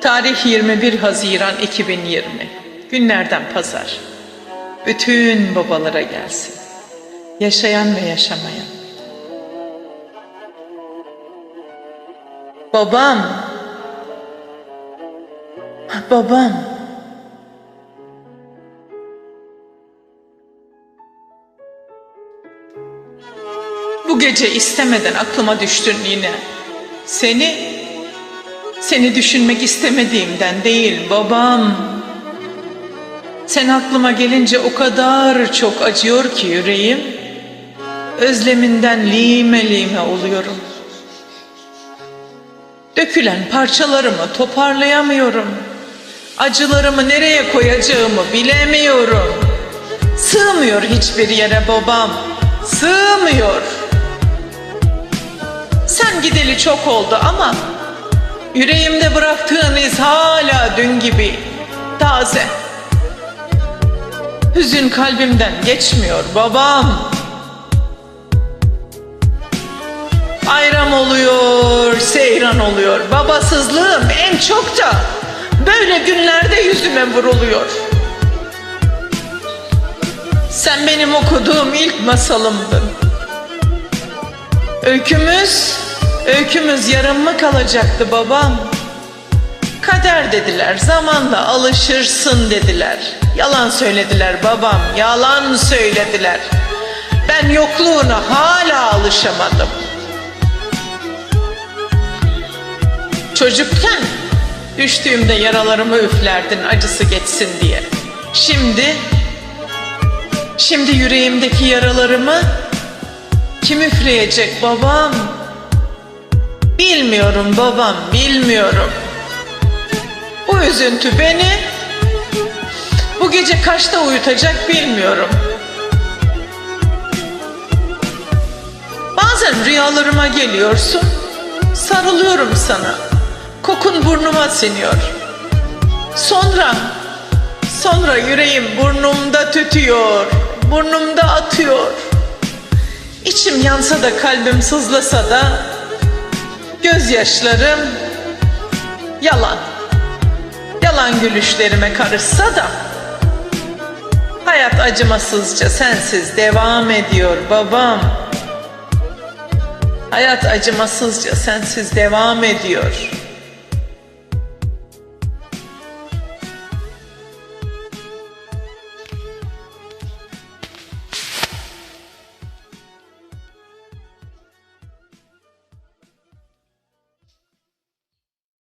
Tarih 21 Haziran 2020. Günlerden pazar. Bütün babalara gelsin. Yaşayan ve yaşamayan. Babam. Babam. Bu gece istemeden aklıma düştün yine. Seni, seni düşünmek istemediğimden değil babam. Sen aklıma gelince o kadar çok acıyor ki yüreğim. Özleminden lime lime oluyorum. Dökülen parçalarımı toparlayamıyorum. Acılarımı nereye koyacağımı bilemiyorum. Sığmıyor hiçbir yere babam. Sığmıyor. Sen gideli çok oldu ama yüreğimde bıraktığın iz hala dün gibi taze. Hüzün kalbimden geçmiyor babam. Ayram oluyor, seyran oluyor. Babasızlığım en çok da böyle günlerde yüzüme vuruluyor. Sen benim okuduğum ilk masalımdın. Öykümüz, öykümüz yarım mı kalacaktı babam? Kader dediler, zamanla alışırsın dediler. Yalan söylediler babam, yalan söylediler. Ben yokluğuna hala alışamadım. Çocukken düştüğümde yaralarımı üflerdin acısı geçsin diye. Şimdi, şimdi yüreğimdeki yaralarımı kim üfleyecek babam? Bilmiyorum babam, bilmiyorum. Bu üzüntü beni bu gece kaçta uyutacak bilmiyorum. Bazen rüyalarıma geliyorsun, sarılıyorum sana. Kokun burnuma siniyor. Sonra, sonra yüreğim burnumda tütüyor, burnumda atıyor. İçim yansa da kalbim sızlasa da gözyaşlarım yalan. Yalan gülüşlerime karışsa da hayat acımasızca sensiz devam ediyor babam. Hayat acımasızca sensiz devam ediyor.